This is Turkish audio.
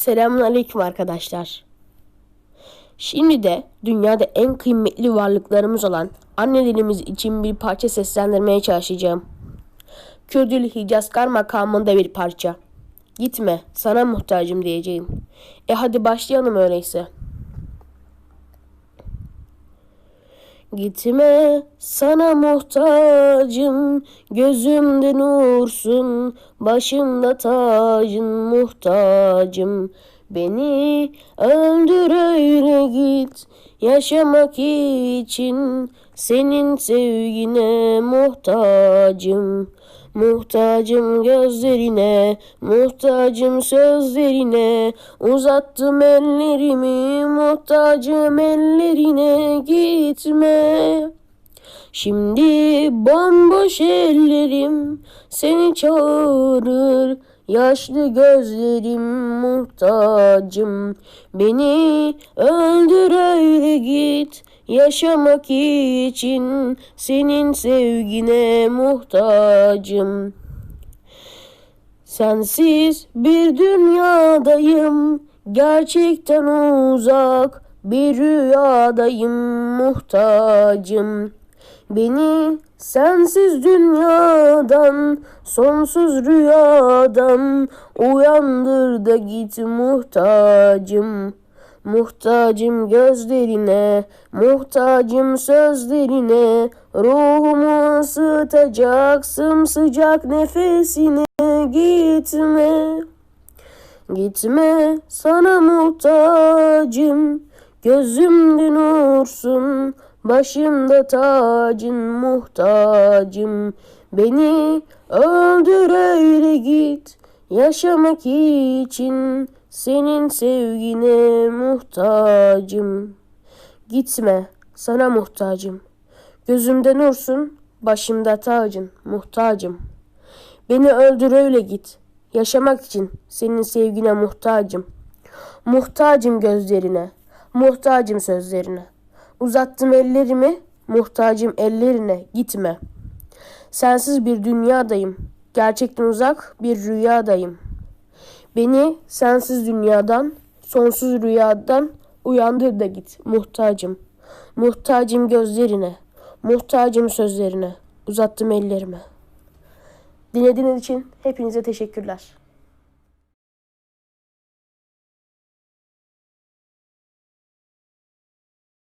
Selamun Aleyküm arkadaşlar. Şimdi de dünyada en kıymetli varlıklarımız olan annelerimiz için bir parça seslendirmeye çalışacağım. Kürdül Hicazkar makamında bir parça. Gitme, sana muhtacım diyeceğim. E hadi başlayalım öyleyse. Gitme sana muhtacım Gözümde nursun Başımda tacın muhtacım Beni öldür öyle git. Yaşamak için Senin sevgine muhtacım. Muhtacım gözlerine, muhtacım sözlerine, uzattım ellerimi, muhtacım ellerine. Gitme. Şimdi bomboş ellerim seni çağırır, yaşlı gözlerim muhtacım. Beni öldür öyle git, Yaşamak için senin sevgine muhtacım. Sensiz bir dünyadayım, gerçekten uzak bir rüyadayım muhtacım. Beni sensiz dünyadan, sonsuz rüyadan uyandır da git muhtacım. Muhtacım gözlerine, muhtacım sözlerine, ruhumu ısıtacak sımsıcak nefesine gitme. Gitme sana muhtacım, gözümde nursun, başımda tacın muhtacım. Beni öldür öyle git, yaşamak için senin sevgine muhtacım. Gitme, sana muhtacım. Gözümde nursun, başımda tacın, muhtacım. Beni öldür öyle git. Yaşamak için senin sevgine muhtacım. Muhtacım gözlerine, muhtacım sözlerine. Uzattım ellerimi, muhtacım ellerine, gitme. Sensiz bir dünyadayım, gerçekten uzak bir rüyadayım.'' Beni sensiz dünyadan, sonsuz rüyadan uyandır da git muhtacım. Muhtacım gözlerine, muhtacım sözlerine, uzattım ellerime. Dinlediğiniz için hepinize teşekkürler.